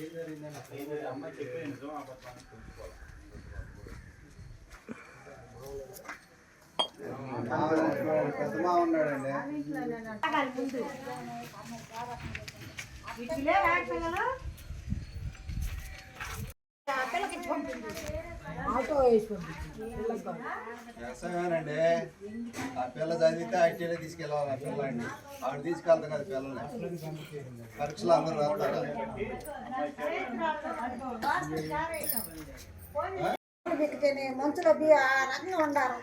అమ్మాయి చెప్పే నిజం అబద్ధం తెలుసుకోవాలి పెద్దమా ఉన్నాడండి వ్యవసాయమేనండి. ఆ పిల్ల చదివితే ఐటీలో తీసుకెళ్ళాలి ఆ పిల్లండి ఆవిడ తీసుకెళ్తాం కదా పిల్లల్ని పరీక్షలు అందరూ రాస్తారు? మంచులో బి ఆ రకంగా ఉండాలి.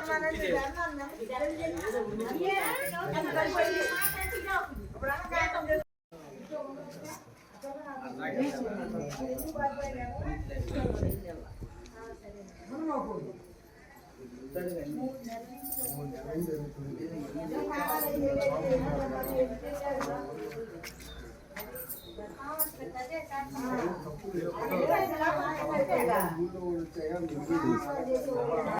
Terima kasih telah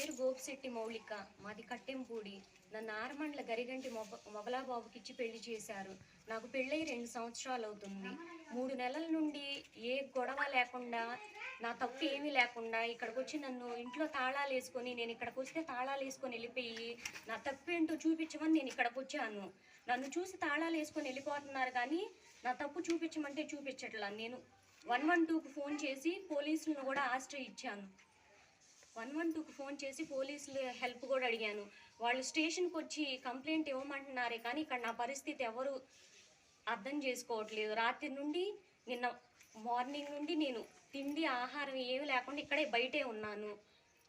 పేరు గోపిశెట్టి మౌలిక. మాది కట్టెంపూడి. నన్ను ఆరమండ్ల గరిగంటి మొగ మొగలాబాబుకి ఇచ్చి పెళ్ళి చేశారు. నాకు పెళ్ళై రెండు సంవత్సరాలు అవుతుంది మూడు నెలల నుండి ఏ గొడవ లేకుండా నా తప్పు ఏమీ లేకుండా ఇక్కడికి వచ్చి నన్ను ఇంట్లో తాళాలు వేసుకొని నేను ఇక్కడికి వస్తే తాళాలు వేసుకొని వెళ్ళిపోయి నా తప్పు ఏంటో చూపించమని నేను ఇక్కడికి వచ్చాను నన్ను చూసి తాళాలు వేసుకొని వెళ్ళిపోతున్నారు కానీ నా తప్పు చూపించమంటే చూపించట్లా. నేను వన్ వన్ టూకు ఫోన్ చేసి పోలీసులను కూడా ఆశ్రయించాను. వన్ వన్ టూకి ఫోన్ చేసి పోలీసులు హెల్ప్ కూడా అడిగాను. వాళ్ళు స్టేషన్కి వచ్చి కంప్లైంట్ ఇవ్వమంటున్నారే కానీ ఇక్కడ నా పరిస్థితి ఎవరు అర్థం చేసుకోవట్లేదు. రాత్రి నుండి నిన్న మార్నింగ్ నుండి నేను తిండి ఆహారం ఏమి లేకుండా ఇక్కడే బయటే ఉన్నాను.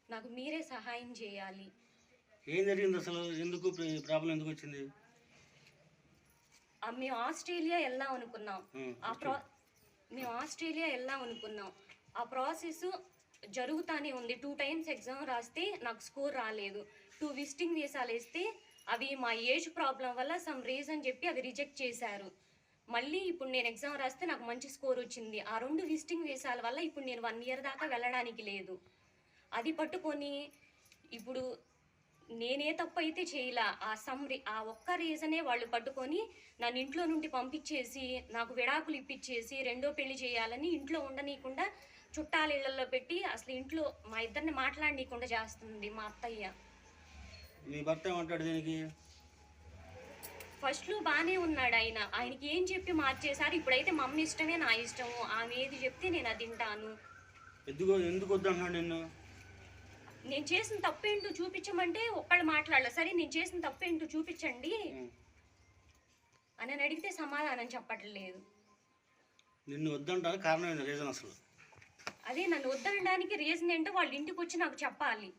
నాకు మీరే సహాయం చేయాలి. ఏం జరిగింది అసలు? ఎందుకు ప్రాబ్లం ఎందుకు వచ్చింది? మేము ఆస్ట్రేలియా వెళ్దాం అనుకున్నాం. ఆ ప్రో మేము ఆస్ట్రేలియా వెళ్దాం అనుకున్నాం. ఆ ప్రాసెస్ జరుగుతానే ఉంది. టూ టైమ్స్ ఎగ్జామ్ రాస్తే నాకు స్కోర్ రాలేదు. టూ విజిటింగ్ వీసాలు వేస్తే అవి మా ఏజ్ ప్రాబ్లం వల్ల సమ్ రీజన్ చెప్పి అవి రిజెక్ట్ చేశారు. మళ్ళీ ఇప్పుడు నేను ఎగ్జామ్ రాస్తే నాకు మంచి స్కోర్ వచ్చింది. ఆ రెండు విజిటింగ్ వీసాల వల్ల ఇప్పుడు నేను వన్ ఇయర్ దాకా వెళ్ళడానికి లేదు. అది పట్టుకొని ఇప్పుడు నేనే తప్పు అయితే చేయలా. ఆ సమ్ ఆ ఒక్క రీజనే వాళ్ళు పట్టుకొని నన్ను ఇంట్లో నుండి పంపించేసి నాకు విడాకులు ఇప్పించేసి రెండో పెళ్ళి చేయాలని ఇంట్లో ఉండనీయకుండా చుట్టాల ఇళ్ళలో పెట్టి అసలు ఇంట్లో మా ఇద్దరిని మాట్లాడనీయకుండా చేస్తుంది మా అత్తయ్య. మీ భర్త ఏమంటాడు దీనికి? ఫస్ట్లో బాగానే ఉన్నాడు ఆయన. ఆయనకి ఏం చెప్పి మార్చేశారు? ఇప్పుడైతే మమ్మీ ఇష్టమే నా ఇష్టము. ఆమె ఏది చెప్తే నేను అది తింటాను. ఎందుకు ఎందుకు వద్దంటున్నాడు నిన్ను? నేను చేసిన తప్పేంటో చూపించమంటే ఒక్కళ్ళు మాట్లాడలే. సరే నేను చేసిన తప్పేంటో చూపించండి. అని అడిగితే సమాధానం చెప్పట్లేదు. నిన్ను వద్దంటారు కారణం రీజన్ అసలు. అదే నన్ను వద్దనడానికి రీజన్ ఏంటో వాళ్ళ ఇంటికి వచ్చి నాకు చెప్పాలి.